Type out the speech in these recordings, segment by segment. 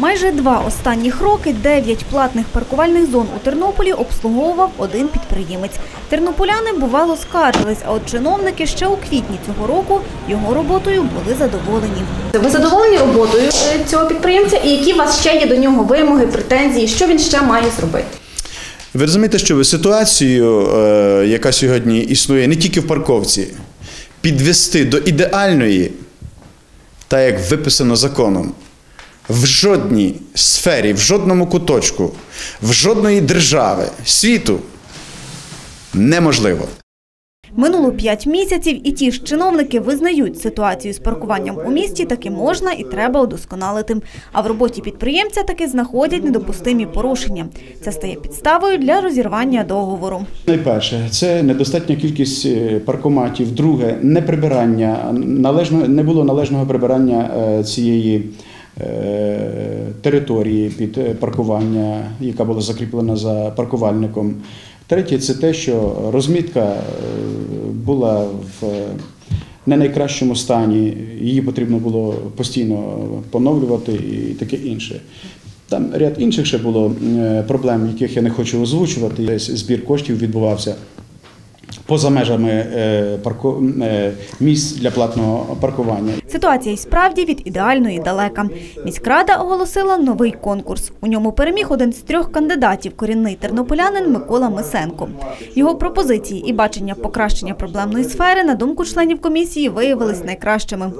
Майже два останніх роки дев'ять платних паркувальних зон у Тернополі обслуговував один підприємець. Тернополяни бувало скаржились, а от чиновники ще у квітні цього року його роботою були задоволені. Ви задоволені роботою е, цього підприємця і які у вас ще є до нього вимоги, претензії, що він ще має зробити? Ви розумієте, що ви ситуацію, е, яка сьогодні існує не тільки в парковці, підвести до ідеальної, та як виписано законом, в жодній сфері, в жодному куточку, в жодної держави світу неможливо. Минуло п'ять місяців, і ті ж чиновники визнають ситуацію з паркуванням у місті таки можна і треба удосконалити. А в роботі підприємця таки знаходять недопустимі порушення. Це стає підставою для розірвання договору. Найперше, це недостатня кількість е, паркоматів. Друге, неприбирання, належно, не було належного прибирання е, цієї території під е, паркування, яка була закріплена за паркувальником. Третє, це те, що розмітка е, була в е, не найкращому стані, її потрібно було постійно поновлювати і таке інше. Там ряд інших ще було е, проблем, яких я не хочу озвучувати. Десь збір коштів відбувався поза межами е, парко... е, місць для платного паркування. Ситуація й справді від ідеальної далека. Міськрада оголосила новий конкурс. У ньому переміг один з трьох кандидатів корінний тернополянин Микола Мисенко. Його пропозиції і бачення покращення проблемної сфери, на думку членів комісії, виявились найкращими.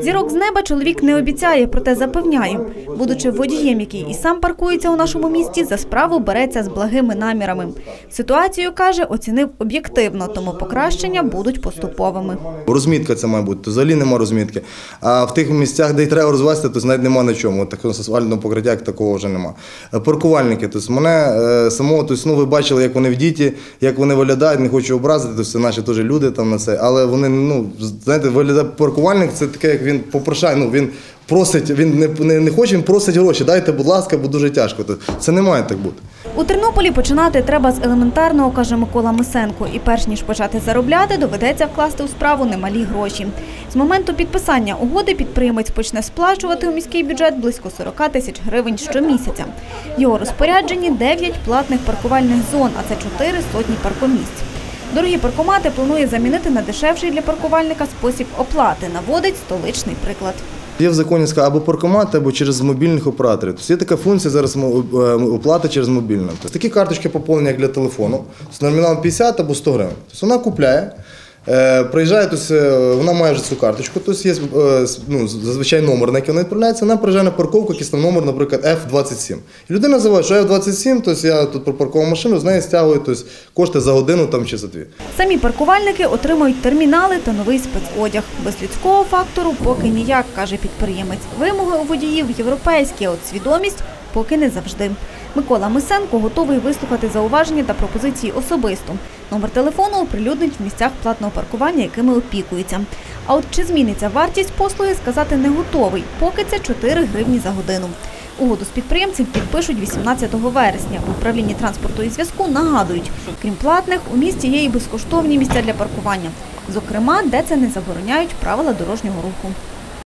Зірок з неба чоловік не обіцяє, проте запевняє, будучи водієм, який і сам паркується у нашому місті, за справу береться з благими намірами. Ситуацію каже, оцінив об'єктивно, тому покращення будуть поступовими. Розмітка це має бути, взагалі нема розмітки. А в тих місцях, де й треба розвести, то навіть нема на чому. Такого асфальтного покриття, як такого вже нема. Е, Паркувальники, тобто мене е, самого, тобто, ну, ви бачили, як вони в діті, як вони виглядають, не хочу образити, тобто, це наші теж люди там на це. Але вони, ну, знаєте, виглядає паркувальник, це таке, як він попрошає, ну, він просить, він не, не, не хоче, він просить гроші. Дайте, будь ласка, бо дуже тяжко. Це не має так бути. У Тернополі починати треба з елементарного, каже Микола Мисенко. І перш ніж почати заробляти, доведеться вкласти у справу немалі гроші. З моменту підписання угоди підприємець почне сплачувати у міський бюджет близько 40 тисяч гривень щомісяця. Його розпорядженні 9 платних паркувальних зон, а це 4 сотні паркомісць. Дорогі паркомати планує замінити на дешевший для паркувальника спосіб оплати, наводить столичний приклад. Є в законі або паркомат, або через мобільних операторів. Тобто є така функція зараз е, оплати через мобільне. Тобто такі карточки поповнення як для телефону, тобто номіналом 50 або 100 гривень. Тобто вона купляє, приїжджає, тобто, е, вона має вже цю карточку, тобто є е, ну, зазвичай номер, на який вона відправляється, вона приїжджає на парковку, якийсь там номер, наприклад, F27. І людина називає, що F27, тобто я тут припаркував машину, з неї стягую тобто, кошти за годину там, чи за дві. Самі паркувальники отримають термінали та новий спецодяг. Без людського фактору поки ніяк, каже підприємець. Вимоги у водіїв європейські, от свідомість поки не завжди. Микола Мисенко готовий вислухати зауваження та пропозиції особисто. Номер телефону оприлюднить в місцях платного паркування, якими опікується. А от чи зміниться вартість послуги, сказати не готовий. Поки це 4 гривні за годину. Угоду з підприємцем підпишуть 18 вересня. В управлінні транспорту і зв'язку нагадують, крім платних, у місті є і безкоштовні місця для паркування. Зокрема, де це не забороняють правила дорожнього руху.